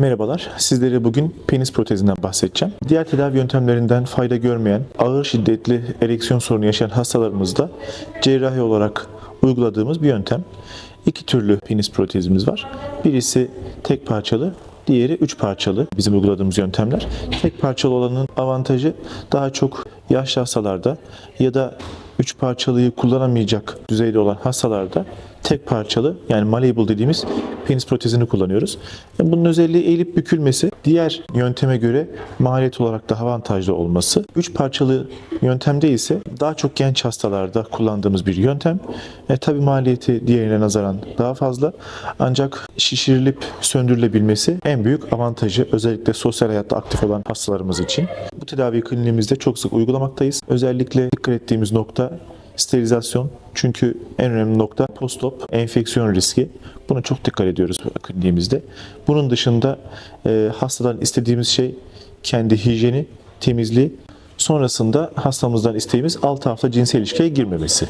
Merhabalar, sizlere bugün penis protezinden bahsedeceğim. Diğer tedavi yöntemlerinden fayda görmeyen, ağır şiddetli ereksiyon sorunu yaşayan hastalarımızda cerrahi olarak uyguladığımız bir yöntem. İki türlü penis protezimiz var. Birisi tek parçalı, diğeri üç parçalı bizim uyguladığımız yöntemler. Tek parçalı olanın avantajı daha çok yaşlı hastalarda ya da üç parçalıyı kullanamayacak düzeyde olan hastalarda tek parçalı yani malleable dediğimiz penis protezini kullanıyoruz. Bunun özelliği eğilip bükülmesi, diğer yönteme göre maliyet olarak daha avantajlı olması. Üç parçalı yöntemde ise daha çok genç hastalarda kullandığımız bir yöntem. E, tabii maliyeti diğerine nazaran daha fazla. Ancak şişirilip söndürülebilmesi en büyük avantajı özellikle sosyal hayatta aktif olan hastalarımız için. Bu tedavi kliniğimizde çok sık uygulamaktayız. Özellikle dikkat ettiğimiz nokta sterilizasyon. Çünkü en önemli nokta post-op enfeksiyon riski. Buna çok dikkat ediyoruz kliniğimizde. Bunun dışında e, hastadan istediğimiz şey kendi hijyeni, temizliği. Sonrasında hastamızdan isteğimiz 6 hafta cinsel ilişkiye girmemesi.